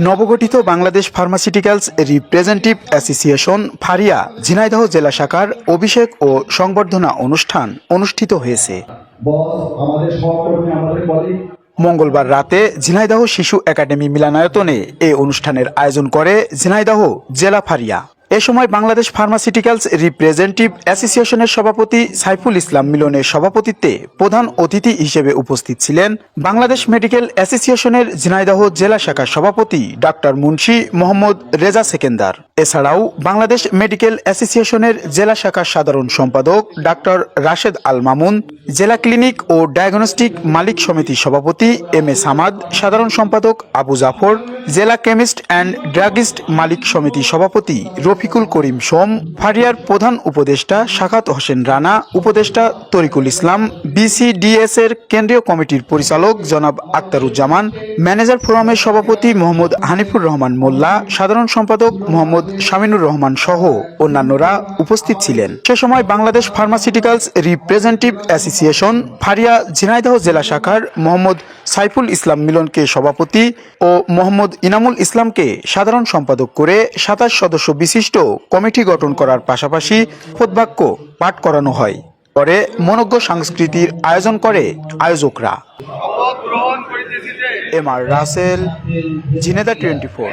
নবগঠিত Bangladesh pharmaceuticals representative association Faria Jhenaidah জেলা শাখার অভিষেক ও সংবর্ধনা অনুষ্ঠান অনুষ্ঠিত হয়েছে। মঙ্গলবার রাতে ঝিনাইদহ শিশু একাডেমি মিলানায়তনে এই অনুষ্ঠানের আয়োজন করে ঝিনাইদহ জেলা ফারিয়া। এ সময় বাংলাদেশ ফার্মাসিউটিক্যালস রিপ্রেজেন্টেটিভ অ্যাসোসিয়েশনের সভাপতি সাইফুল ইসলাম মিলনের সভাপতিত্বে প্রধান অতিথি হিসেবে উপস্থিত ছিলেন বাংলাদেশ মেডিকেল অ্যাসোসিয়েশনের ঝিনাইদহ জেলা শাখার সভাপতি ডাক্তার মুন্সি মোহাম্মদ রেজা সেকেন্দার। এছাড়াও বাংলাদেশ মেডিকেল অ্যাসোসিয়েশনের জেলা শাখার সাধারণ সম্পাদক ডাক্তার রাশেদ আল মামুন, জেলা ক্লিনিক ও ডায়াগনস্টিক মালিক সমিতির সভাপতি এম এ সামাদ সাধারণ সম্পাদক আবু জাফর, জেলা কেমিস্ট অ্যান্ড ড্রাগিস্ট মালিক সমিতির সভাপতি রফিকুল করিম সোম, ফারিয়ার প্রধান উপদেষ্টা শাখাত হোসেন রানা, উপদেষ্টা তরিকুল ইসলাম বিসিডিএস এর কেন্দ্রীয় কমিটির পরিচালক জনাব আক্তারুজ্জামান, ম্যানেজার ফোরামের সভাপতি মোহাম্মদ হানিফুর রহমান মোল্লা, সাধারণ সম্পাদক মোহাম্মদ শামিনুর রহমান সহ অন্যান্যরা উপস্থিত ছিলেন। সে সময় Bangladesh pharmaceuticals representative association Faria Jhenaidah জেলা শাখার মোহাম্মদ সাইফুল ইসলাম মিলনকে সভাপতি ও মোহাম্মদ ইনামুল ইসলামকে সাধারণ সম্পাদক করে সাতাশ সদস্য বিশিষ্ট কমিটি গঠন করার পাশাপাশি খোদবাক্য পাঠ করানো হয়। পরে মনজ্ঞ সংস্কৃতির আয়োজন করে আয়োজকরা। এম আর রাসেল জিনেদা টোয়েন্টি ফোর।